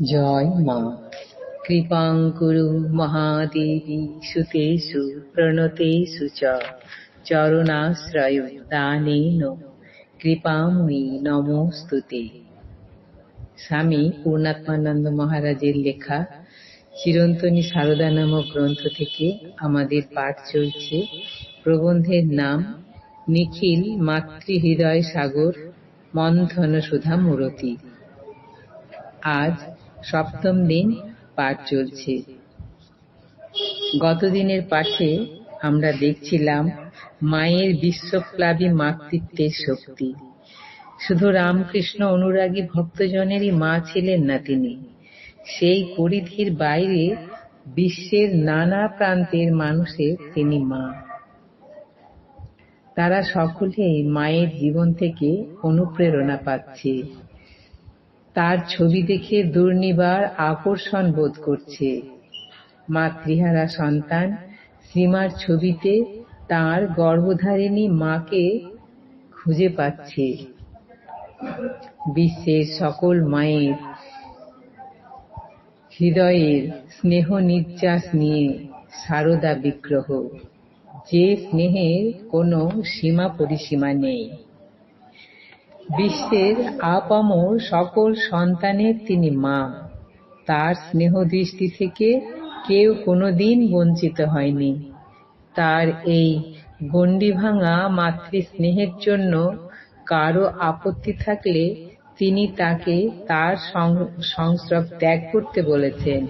জয় মা। কৃপাং কুরু মহাদেবী সুতেষু প্রণতেষু চ। চরণাশ্রয় দানেন। কৃপাময়ী নমস্তুতে স্বামী পূর্ণাত্মানন্দ মহারাজের লেখা চিরন্তনী সারদা নামক গ্রন্থ থেকে আমাদের পাঠ চলছে। প্রবন্ধের নাম, নিখিল মাতৃহৃদয় সাগর মন্থন সুধা মূরতি আজ সপ্তম দিন পাঠ চলছে। গতদিনের পাঠে আমরা দেখছিলাম মায়ের বিশ্বপ্লাবী মাতৃত্বের শক্তি। শুধু রামকৃষ্ণ অনুরাগী ভক্তজনেরই মা ছিলেন না তিনি। সেই পরিধির বাইরে বিশ্বের নানা প্রান্তের মানুষের তিনি মা। তারা সকলেই মায়ের জীবন থেকে অনুপ্রেরণা পাচ্ছে। তার ছবি দেখে দুর্নিবার আকর্ষণ বোধ করছে। মাতৃহারা সন্তান শ্রীমার ছবিতে তার গর্ভধারিণী মাকে খুঁজে পাচ্ছে। বিশ্বের সকল মায়ের হৃদয়ের স্নেহ নির্যাস নিয়ে সারদা বিগ্রহ। যে স্নেহের কোনো সীমা পরিসীমা নেই। বিশ্বের আপামর সকল সন্তানের তিনি মা। তার স্নেহ দৃষ্টি থেকে কেউ কোনোদিন বঞ্চিত হয়নি। তার এই গণ্ডি ভাঙা মাতৃ স্নেহের জন্য কারও আপত্তি থাকলে তিনি তাকে তার সংস্রব ত্যাগ করতে বলেছেন।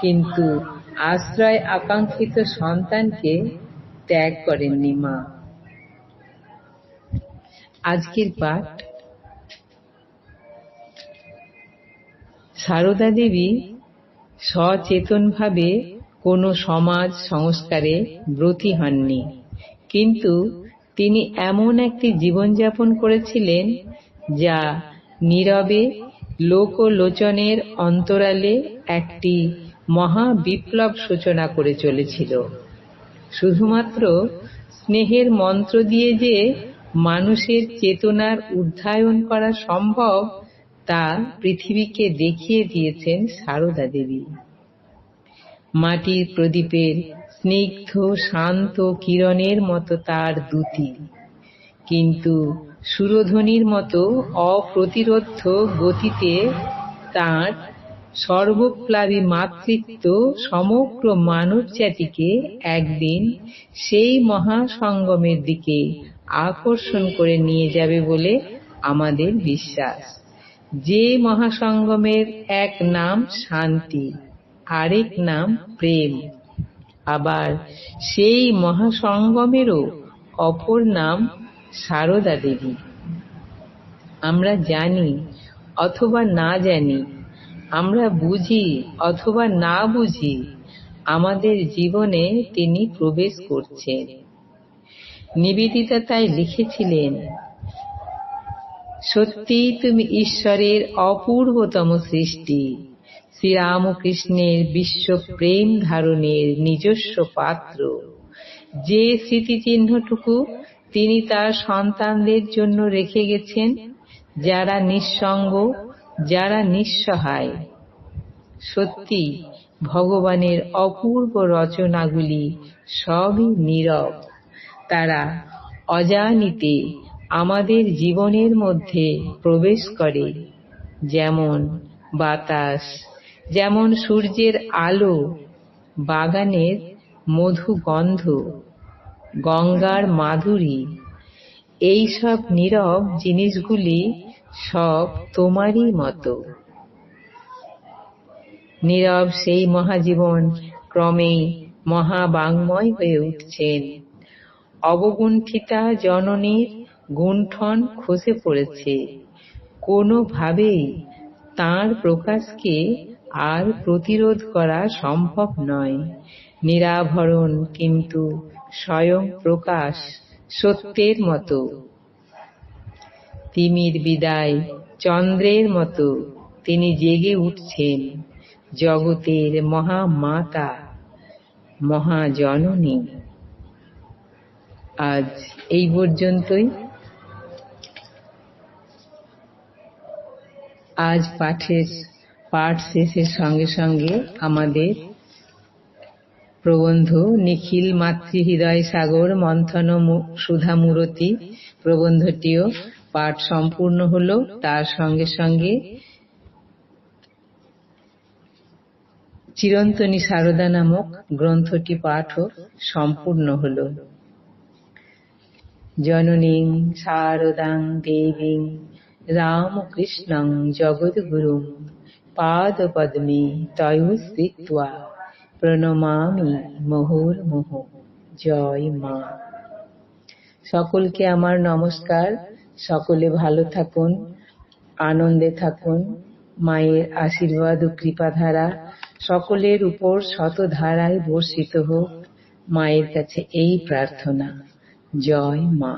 কিন্তু আশ্রয় আকাঙ্ক্ষিত সন্তানকে ত্যাগ করেননি মা। আজকের পাঠ সারদা দেবী সচেতনভাবে কোনো সমাজ সংস্কারে ব্রতী হননি। কিন্তু তিনি এমন একটি জীবনযাপন করেছিলেন যা নীরবে লোকলোচনের অন্তরালে একটি মহা বিপ্লব সূচনা করে চলেছিল। শুধুমাত্র স্নেহের মন্ত্র দিয়ে যে মানুষের চেতনার উদ্ধায়ন করা সম্ভব, তা পৃথিবীকে দেখিয়ে দিয়েছেন সারদা দেবী। মাটির প্রদীপের স্নিগ্ধ, শান্ত কিরণের মতো তার দুটি কিন্তু সুরধ্বনির মতো অপ্রতিরোধ্য গতিতে তার সর্বপ্লাবী মাতৃত্ব সমগ্র মানব জাতিকে একদিন সেই মহাসঙ্গমের দিকে আকর্ষণ করে নিয়ে যাবে বলে আমাদের বিশ্বাস। যে মহাসঙ্গমের এক নাম শান্তি, আরেক নাম প্রেম। আবার সেই মহাসঙ্গমেরও অপর নাম সারদা দেবী। আমরা জানি অথবা না জানি, আমরা বুঝি অথবা না বুঝি, আমাদের জীবনে তিনি প্রবেশ করছেন। নিবেদিতা তাই লিখেছিলেন, সত্যি তুমি ঈশ্বরের অপূর্বতম সৃষ্টি। শ্রীরামকৃষ্ণের বিশ্ব প্রেম ধারণের নিজস্ব পাত্র। যে স্মৃতিচিহ্নটুকু তিনি তার সন্তানদের জন্য রেখে গেছেন, যারা নিঃসঙ্গ, যারা নিঃসহায়। সত্যি ভগবানের অপূর্ব রচনাগুলি সবই নীরব। তারা অজানিতে আমাদের জীবনের মধ্যে প্রবেশ করে, যেমন বাতাস, যেমন সূর্যের আলো, বাগানের মধু গন্ধ গঙ্গার মাধুরী। এই সব নীরব জিনিসগুলি সব তোমারই মতো। নীরব সেই মহাজীবন ক্রমেই মহাবাংময় হয়ে উঠছেন। অবগুণ্ঠিতা জননীর গুণ্ঠন খসে পড়েছে। কোনোভাবেই তাঁর প্রকাশকে আর প্রতিরোধ করা সম্ভব নয়। নিরাভরণ কিন্তু স্বয়ং প্রকাশ সত্যের মতো। তিমির বিদায় চন্দ্রের মতো তিনি জেগে উঠছেন জগতের মহামাতা, মহাজননী। আজ এই পর্যন্তই। আজ পাঠের পাঠ শেষের সঙ্গে সঙ্গে আমাদের প্রবন্ধ নিখিল মাতৃহৃদয় সাগর মন্থন মু- সুধা মূরতি প্রবন্ধটিও পাঠ সম্পূর্ণ হল। তার সঙ্গে সঙ্গে চিরন্তনী সারদা নামক গ্রন্থটি পাঠও সম্পূর্ণ হলো। জননীং, শারদাং, দেবীং, রামকৃষ্ণং, জগদ্গুরুং, পাদপদ্মে তয়োস্থিত্বা প্রণমামি মুহুর্মুহ। জয় মা। সকলকে আমার নমস্কার। সকলে ভালো থাকুন, আনন্দে থাকুন, মায়ের আশীর্বাদ ও কৃপাধারা সকলের উপর শতধারায় বর্ষিত হোক। মায়ের কাছে এই প্রার্থনা। জয় মা